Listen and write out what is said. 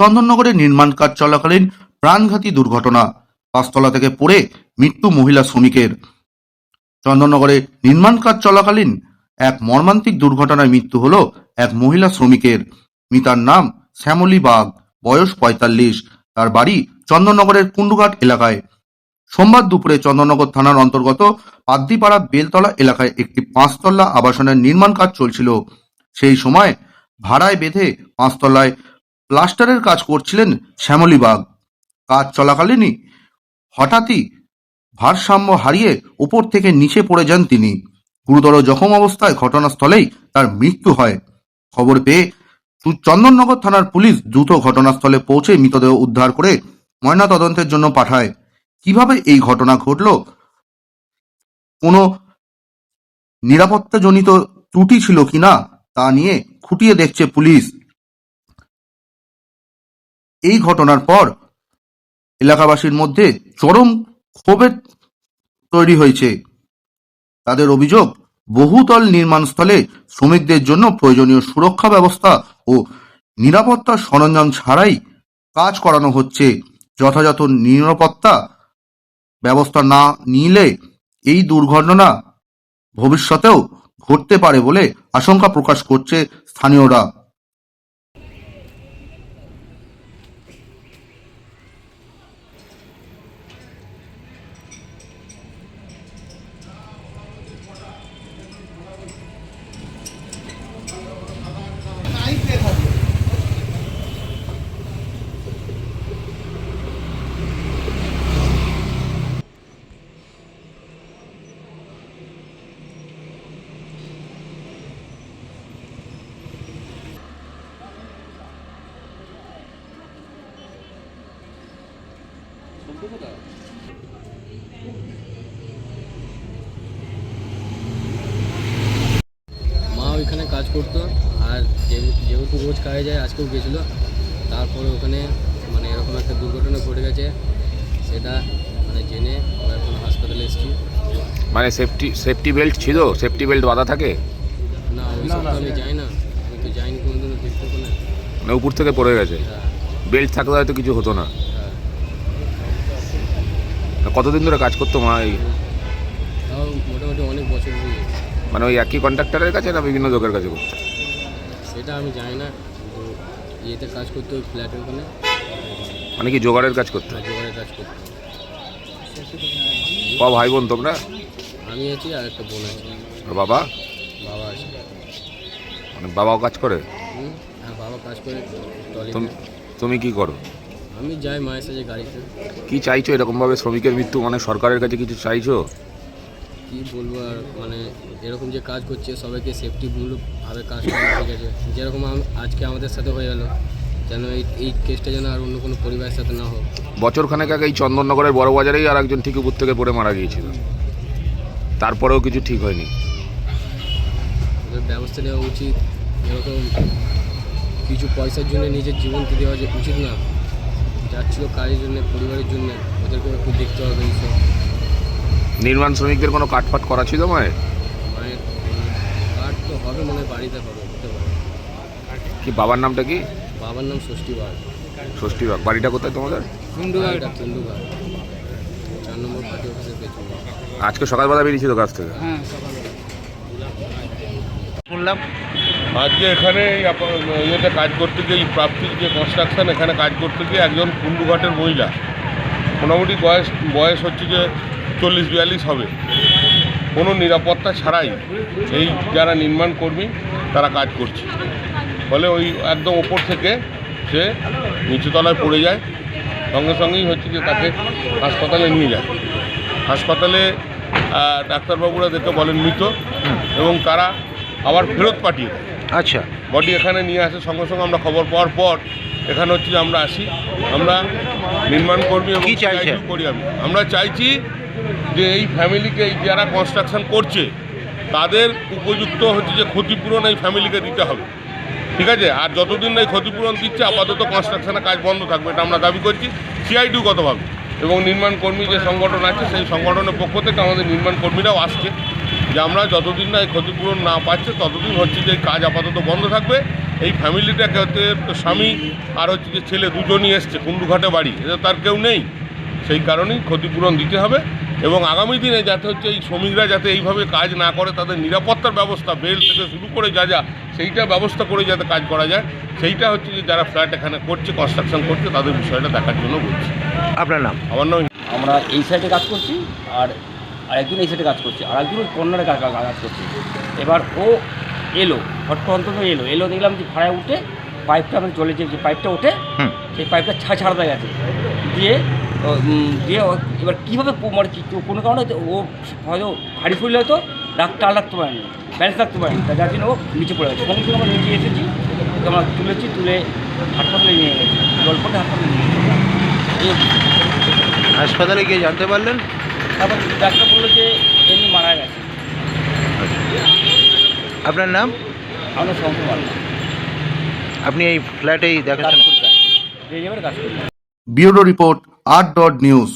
চন্দননগরে নির্মাণ কাজ চলাকালীন প্রাণঘাতী দুর্ঘটনা। পাঁচতলা থেকে পড়ে মৃত্যু মহিলা শ্রমিকের। চন্দননগরে নির্মাণ কাজ চলাকালীন এক মর্মান্তিক দুর্ঘটনায় মৃত্যু হল এক মহিলা শ্রমিকের। মিতার নাম শ্যামলী বাগ, বয়স পঁয়তাল্লিশ, তার বাড়ি চন্দননগরের কুণ্ডুঘাট এলাকায়। সোমবার দুপুরে চন্দননগর থানার অন্তর্গত পাদ্দিপাড়া বেলতলা এলাকায় একটি পাঁচতলা আবাসনের নির্মাণ কাজ চলছিল। সেই সময় ভাড়ায় বেঁধে পাঁচতলায় প্লাস্টারের কাজ করছিলেন শ্যামলী বাগ। কাজ চলাকালীনই হঠাৎই ভারসাম্য হারিয়ে উপর থেকে নিচে পড়ে যান তিনি। গুরুতর জখম অবস্থায় ঘটনাস্থলেই তার মৃত্যু হয়। খবর পেয়ে চন্দননগর থানার পুলিশ দ্রুত ঘটনাস্থলে পৌঁছে মৃতদেহ উদ্ধার করে ময়নাতদন্তের জন্য পাঠায়। কীভাবে এই ঘটনা ঘটল? কোনো নিরাপত্তাজনিত ত্রুটি ছিল কিনা তা নিয়ে খুঁটিয়ে দেখছে পুলিশ। এই ঘটনার পর এলাকাবাসীর মধ্যে চরম ক্ষোভের তৈরি হয়েছে। তাদের অভিযোগ, বহুতল নির্মাণস্থলে শ্রমিকদের জন্য প্রয়োজনীয় সুরক্ষা ব্যবস্থা ও নিরাপত্তা সরঞ্জাম ছাড়াই কাজ করানো হচ্ছে। যথাযথ নিরাপত্তা ব্যবস্থা না নিলে এই দুর্ঘটনা ভবিষ্যতেও ঘটতে পারে বলে আশঙ্কা প্রকাশ করছে স্থানীয়রা। মা ওইখানে কাজ করতো আর যেহেতু রোজ কাজে যায় আজকেও গেছিল তারপরে ওখানে মানে এরকম একটা দুর্ঘটনা ঘটে গেছে সেটা মানে জেনে আমরা এখন হাসপাতালে এসেছি। মানে সেফটি সেফটি বেল্ট ছিল? সেফটি বেল্ট বাঁধা থাকে? না ওই সব আমি যাই না। আমি তো যাইনি কোনোদিনও দেখতে ওখানে মানে উপর থেকে পড়ে গেছে? হ্যাঁ। বেল্ট থাকলে হয়তো কিছু হতো না। হ্যাঁ কতদিন ধরে কাজ করতো মা এই? মোটামুটি অনেক বছর হয়ে মানে ওই একই কন্ট্রাক্টরের কাছে না বিভিন্ন লোকের কাছে করতো? সেটা আমি জানি না ইয়েতে কাজ করতো ওই ফ্ল্যাটের ওখানে। মানে কি জোগাড়ের কাজ করতো? আর জোগাড়ে কাজ করতো। ক ভাই বোন তোমরা? আমি আছি আর একটা বোন আছে। আর বাবা? বাবা আছে। মানে বাবাও কাজ করে? হুম হ্যাঁ বাবা কাজ করে তুমি কি করো? আমি যাই মায়ের সাথে গাড়িতে। কি চাইছো? এরকমভাবে শ্রমিকের মৃত্যু? মানে সরকারের কাছে কিছু চাইছো? কি বলব আর মানে এরকম যে কাজ করছে সবাইকে সেফটি ভাবে কাজ করা ঠিক আছে। যেরকম আজকে আমাদের সাথে হয়ে গেল যেন এই এই কেসটা যেন আর অন্য কোনো পরিবারের সাথে না হোক। বছর খানেক আগে এই চন্দননগরের বড় বাজারেই আর একজন ঠিক উপর থেকে পড়ে মারা গিয়েছিল। তারপরেও কিছু ঠিক হয়নি। ব্যবস্থা নেওয়া উচিত। এরকম কিছু পয়সার জন্য নিজের জীবনকে দেওয়া যে উচিত না যাচ্ছিল কাজের জন্য পরিবারের জন্য ওদেরকে একটু দেখতে হবে এইসব নির্মাণ শ্রমিকদের কোনো কাটফাট করা ছিল মানে? মায়ের তো হবে মনে হয় বাড়িতে হবে হতে পারে। কি বাবার নামটা কি? বাবার নাম ষষ্ঠী বাগ ষষ্ঠী বাগ বাড়িটা কোথায় তোমাদের? চার নম্বর পার্টি অফিসের পেছনে। আজকে সকালবেলা বেরিয়েছিল কাছ থেকে? শুনলাম আজকে এখানে ইয়েতে কাজ করতে গিয়ে প্রাপ্তির যে কনস্ট্রাকশন এখানে কাজ করতে গিয়ে একজন কুন্ডুঘাটের মহিলা। মোটামুটি বয়স বয়স হচ্ছে যে চল্লিশ বিয়াল্লিশ হবে। কোনো নিরাপত্তা ছাড়াই এই যারা নির্মাণ কর্মী তারা কাজ করছে। ফলে ওই একদম ওপর থেকে সে নিচুতলায় পড়ে যায়। সঙ্গে সঙ্গেই হচ্ছে যে তাকে হাসপাতালে নিয়ে যায়। হাসপাতালে ডাক্তারবাবুরা দেখে বলেন মৃত এবং তারা আবার ফেরত পাঠিয়ে দেয়। আচ্ছা। বডি এখানে নিয়ে আসে সঙ্গে সঙ্গে আমরা খবর পাওয়ার পর এখানে হচ্ছে আমরা আসি। আমরা নির্মাণ কর্মী এবং? করি আমি। আমরা চাইছি যে এই ফ্যামিলিকে এই যারা কনস্ট্রাকশন করছে তাদের উপযুক্ত হচ্ছে যে ক্ষতিপূরণ এই ফ্যামিলিকে দিতে হবে। ঠিক আছে? আর যতদিন না এই ক্ষতিপূরণ দিচ্ছে আপাতত কনস্ট্রাকশনের কাজ বন্ধ থাকবে এটা আমরা দাবি করছি। সিআইডিগতভাবে এবং নির্মাণ কর্মী যে সংগঠন আছে সেই সংগঠনের পক্ষ থেকে আমাদের নির্মাণ কর্মীরাও আসছে। যে আমরা যতদিন না এই ক্ষতিপূরণ না পাচ্ছে ততদিন হচ্ছে যে এই কাজ আপাতত বন্ধ থাকবে। এই ফ্যামিলিটাকে হচ্ছে স্বামী আর হচ্ছে যে ছেলে দুজনই এসছে কুন্ডুঘাটে বাড়ি। এটা তার কেউ নেই। সেই কারণেই ক্ষতিপূরণ দিতে হবে এবং আগামী দিনে যাতে হচ্ছে এই শ্রমিকরা যাতে এইভাবে কাজ না করে তাদের নিরাপত্তার ব্যবস্থা বেল থেকে শুরু করে যা যা সেইটা ব্যবস্থা করে যাতে কাজ করা যায়। সেইটা হচ্ছে যে যারা ফ্ল্যাট এখানে করছে কনস্ট্রাকশন করছে তাদের বিষয়টা দেখার জন্য বলছি। আপনার নাম? আমার নাম আমরা এই সাইডে কাজ করছি আর আরেকজন এই সাইডে কাজ করছে আর একজন কর্নারে কাজ কাজ করছে। এবার ও এলো হট অন্তত এলো। এলো দেখলাম যে ভাড়ায় উঠে পাইপটা মানে চলেছে যে পাইপটা ওঠে সেই পাইপটা ছা ছাড়তে গেছে। দিয়ে দিয়ে এবার কীভাবে মানে কি কোনো কারণে ও হয়তো ভারী ফুললে হয়তো ডাক টাল রাখতে পারেনি ব্যালেন্স রাখতে পারেনি। তার যার জন্য ও নিচে পড়ে গেছে। সঙ্গে সঙ্গে আমরা নিচে এসেছি আমরা তুলেছি তুলে হাসপাতালে নিয়ে গেছি। জল পড়ে হাসপাতালে নিয়ে গেছি। হাসপাতালে গিয়ে জানতে পারলেন? তারপর ডাক্তার বলল যে এমনি মারা গেছে। আপনার নাম? আমার শঙ্কর আপনি এই ফ্ল্যাটেই দেখাশোনা কাজ করতে ব্যুরো রিপোর্ট আট ডট নিউজ।